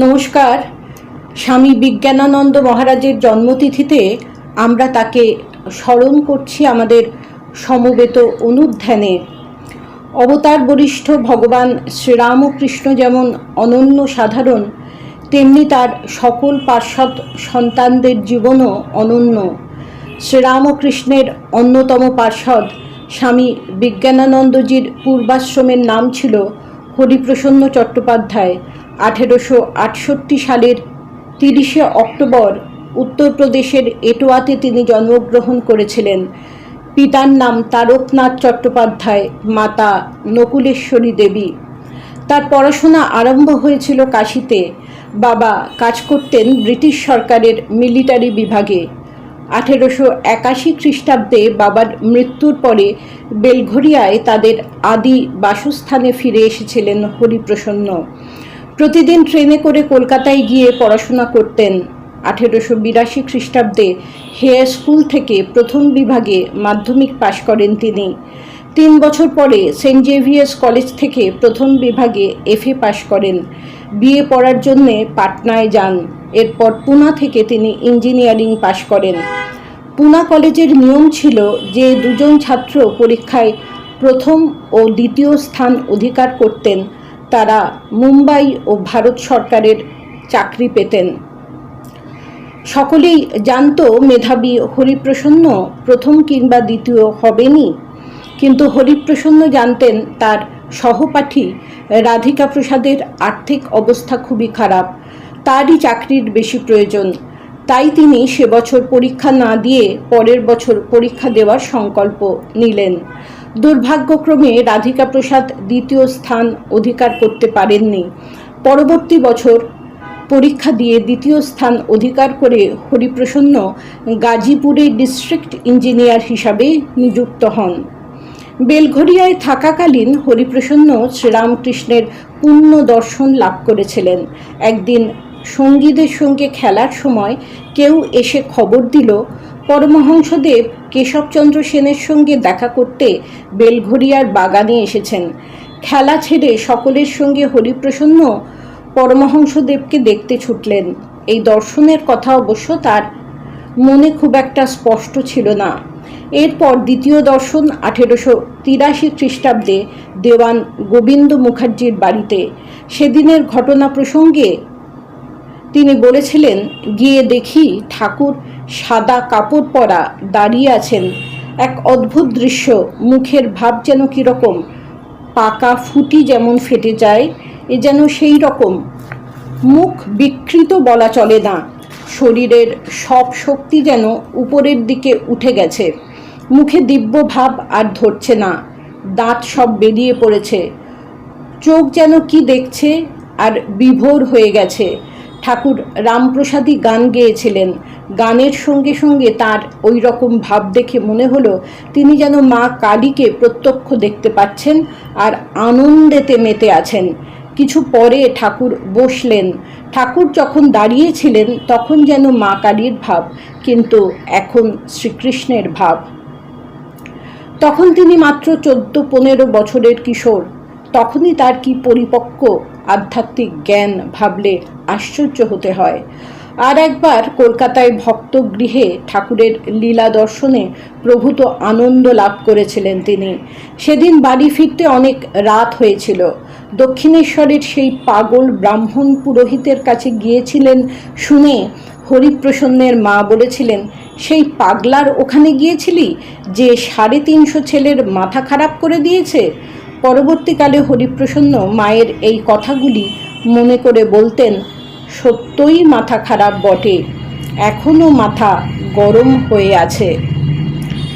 নমস্কার। স্বামী বিজ্ঞানানন্দ মহারাজের জন্মতিথিতে আমরা তাকে স্মরণ করছি আমাদের সমবেত অনুধ্যানে অবতার বরিষ্ঠ ভগবান শ্রীরামকৃষ্ণ যেমন অনন্য সাধারণ, তেমনি তার সকল পার্শ্বদ সন্তানদের জীবনও অনন্য। শ্রীরামকৃষ্ণের অন্যতম পার্শ্বদ স্বামী বিজ্ঞানানন্দজির পূর্বাশ্রমের নাম ছিল হরিপ্রসন্ন চট্টোপাধ্যায়। আঠেরোশো আটষট্টি সালের তিরিশে অক্টোবর উত্তরপ্রদেশের এটোয়াতে তিনি জন্মগ্রহণ করেছিলেন। পিতার নাম তারকনাথ চট্টোপাধ্যায়, মাতা নকুলেশ্বরী দেবী। তার পড়াশোনা আরম্ভ হয়েছিল কাশিতে। বাবা কাজ করতেন ব্রিটিশ সরকারের মিলিটারি বিভাগে। আঠেরোশো একাশি খ্রিস্টাব্দে বাবার মৃত্যুর পরে বেলঘরিয়ায় তাদের আদি বাসস্থানে ফিরে এসেছিলেন হরিপ্রসন্ন। প্রতিদিন ট্রেনে করে কলকাতায় গিয়ে পড়াশোনা করতেন আঠেরোশো বিরাশি খ্রিস্টাব্দে হেয়ার স্কুল থেকে প্রথম বিভাগে মাধ্যমিক পাশ করেন তিনি। তিন বছর পরে সেন্ট জেভিয়ার্স কলেজ থেকে প্রথম বিভাগে এফএ পাশ করেন। বিএ পড়ার জন্যে পাটনায় যান। এরপর পুনা থেকে তিনি ইঞ্জিনিয়ারিং পাশ করেন। পুনা কলেজের নিয়ম ছিল যে দুজন ছাত্র পরীক্ষায় প্রথম ও দ্বিতীয় স্থান অধিকার করতেন। তারা মুম্বাই ও ভারত সরকারের চাকরি পেতেন। সকলেই জানত মেধাবী হরিপ্রসন্ন প্রথম কিংবা দ্বিতীয় হবেনি। কিন্তু হরিপ্রসন্ন জানতেন তার সহপাঠী রাধিকা প্রসাদের আর্থিক অবস্থা খুবই খারাপ। তারই চাকরির বেশি প্রয়োজন। তাই তিনি সে বছর পরীক্ষা না দিয়ে পরের বছর পরীক্ষা দেওয়ার সংকল্প নিলেন। দুর্ভাগ্যক্রমে রাধিকা প্রসাদ দ্বিতীয় স্থান অধিকার করতে পারেননি। পরবর্তী বছর পরীক্ষা দিয়ে দ্বিতীয় স্থান অধিকার করে হরিপ্রসন্ন গাজীপুরে ডিস্ট্রিক্ট ইঞ্জিনিয়ার হিসাবে নিযুক্ত হন। বেলঘরিয়ায় থাকাকালীন হরিপ্রসন্ন শ্রীরামকৃষ্ণের পূর্ণ দর্শন লাভ করেছিলেন। একদিন সঙ্গীদের সঙ্গে খেলার সময় কেউ এসে খবর দিল পরমহংসদেব কেশবচন্দ্র সেনের সঙ্গে দেখা করতে বেলঘরিয়ার বাগানে এসেছেন। খেলা ছেড়ে সকলের সঙ্গে হরিপ্রসন্ন পরমহংসদেবকে দেখতে ছুটলেন। এই দর্শনের কথা অবশ্য তার মনে খুব একটা স্পষ্ট ছিল না। এরপর দ্বিতীয় দর্শন আঠেরোশো তিরাশি খ্রিস্টাব্দে দেওয়ান গোবিন্দ মুখার্জির বাড়িতে। সেদিনের ঘটনা প্রসঙ্গে তিনি বলেছিলেন, গিয়ে দেখি ঠাকুর সাদা কাপড় পরা দাঁড়িয়ে আছেন। এক অদ্ভুত দৃশ্য, মুখের ভাব যেন কীরকম, পাকা ফুটি যেমন ফেটে যায়, এ যেন সেই রকম। মুখ বিকৃত বলা চলে না, শরীরের সব শক্তি যেন উপরের দিকে উঠে গেছে। মুখে দিব্য ভাব আর ধরছে না, দাঁত সব বেরিয়ে পড়েছে। চোখ যেন কি দেখছে আর বিভোর হয়ে গেছে। ঠাকুর রামপ্রসাদী গান গেয়েছিলেন গানের সঙ্গে সঙ্গে তার ওই রকম ভাব দেখে মনে হলো তিনি যেন মা কালীকে প্রত্যক্ষ দেখতে পাচ্ছেন আর আনন্দেতে মেতে আছেন। কিছু পরে ঠাকুর বসলেন। ঠাকুর যখন দাঁড়িয়েছিলেন তখন যেন মা কালীর ভাব, কিন্তু এখন শ্রীকৃষ্ণের ভাব। তখন তিনি মাত্র চোদ্দ পনেরো বছরের কিশোর। তখনই তার কি পরিপক্ক আধ্যাত্মিক জ্ঞান ভাবলে আশ্চর্য হতে হয়। আর একবার কলকাতায় ভক্ত গৃহে ঠাকুরের লীলা দর্শনে প্রভূত আনন্দ লাভ করেছিলেন তিনি। সেদিন বাড়ি ফিরতে অনেক রাত হয়েছিল। দক্ষিণেশ্বরের সেই পাগল ব্রাহ্মণ পুরোহিতের কাছে গিয়েছিলেন শুনে হরিপ্রসন্নের মা বলেছিলেন, সেই পাগলার ওখানে গিয়েছিলি যে সাড়ে তিনশো ছেলের মাথা খারাপ করে দিয়েছে? পরবর্তীকালে হরিপ্রসন্ন মায়ের এই কথাগুলি মনে করে বলতেন সত্যই মাথা খারাপ বটে। এখনও মাথা গরম হয়ে আছে।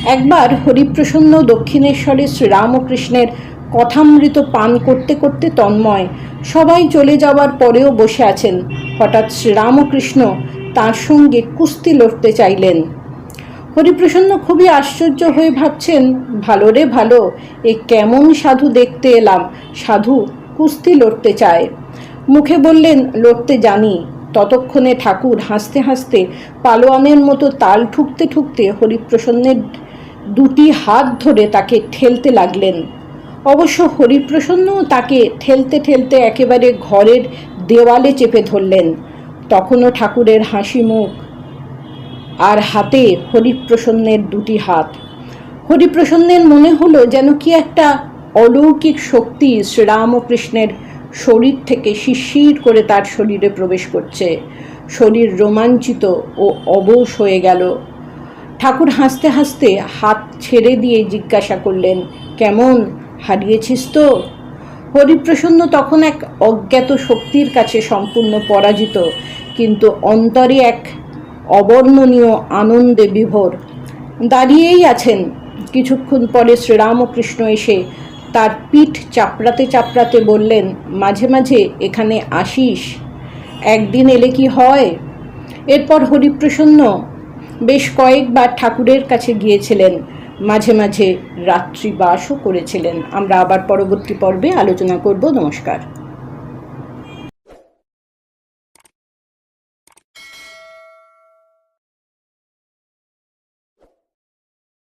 একবার হরিপ্রসন্ন দক্ষিণেশ্বরে শ্রীরামকৃষ্ণের কথামৃত পান করতে করতে তন্ময় সবাই চলে যাওয়ার পরেও বসে আছেন। হঠাৎ শ্রীরামকৃষ্ণ তার সঙ্গে কুস্তি লড়তে চাইলেন। হরিপ্রসন্ন খুবই আশ্চর্য হয়ে ভাবছেন, ভালো রে ভালো, এ কেমন সাধু দেখতে এলাম। সাধু কুস্তি লড়তে চায়। মুখে বললেন, লড়তে জানি। ততক্ষণে ঠাকুর হাসতে হাসতে পালোয়ানের মতো তাল ঠুকতে ঠুকতে হরিপ্রসন্নের দুটি হাত ধরে তাকে ঠেলতে লাগলেন। অবশ্য হরিপ্রসন্ন তাকে ঠেলতে ঠেলতে একেবারে ঘরের দেওয়ালে চেপে ধরলেন। তখনও ঠাকুরের হাসি মুখ আর হাতে হরিপ্রসন্নের দুটি হাত। হরিপ্রসন্নের মনে হলো যেন কি একটা অলৌকিক শক্তি শ্রীরামকৃষ্ণের শরীর থেকে শিরশির করে তার শরীরে প্রবেশ করছে। শরীর রোমাঞ্চিত ও অবশ হয়ে গেল। ঠাকুর হাসতে হাসতে হাত ছেড়ে দিয়ে জিজ্ঞাসা করলেন, কেমন? হারিয়েছিস তো? হরিপ্রসন্ন তখন এক অজ্ঞাত শক্তির কাছে সম্পূর্ণ পরাজিত, কিন্তু অন্তরে এক অবর্ণনীয় আনন্দে বিভোর। দাঁড়িয়েই আছেন। কিছুক্ষণ পরে শ্রীরামকৃষ্ণ এসে তার পিঠ চাপড়াতে চাপড়াতে বললেন, মাঝে মাঝে এখানে আসিস? একদিন এলে কি হয়? এরপর হরিপ্রসন্ন বেশ কয়েকবার ঠাকুরের কাছে গিয়েছিলেন। মাঝে মাঝে রাত্রিবাসও করেছিলেন। আমরা আবার পরবর্তী পর্বে আলোচনা করব। নমস্কার।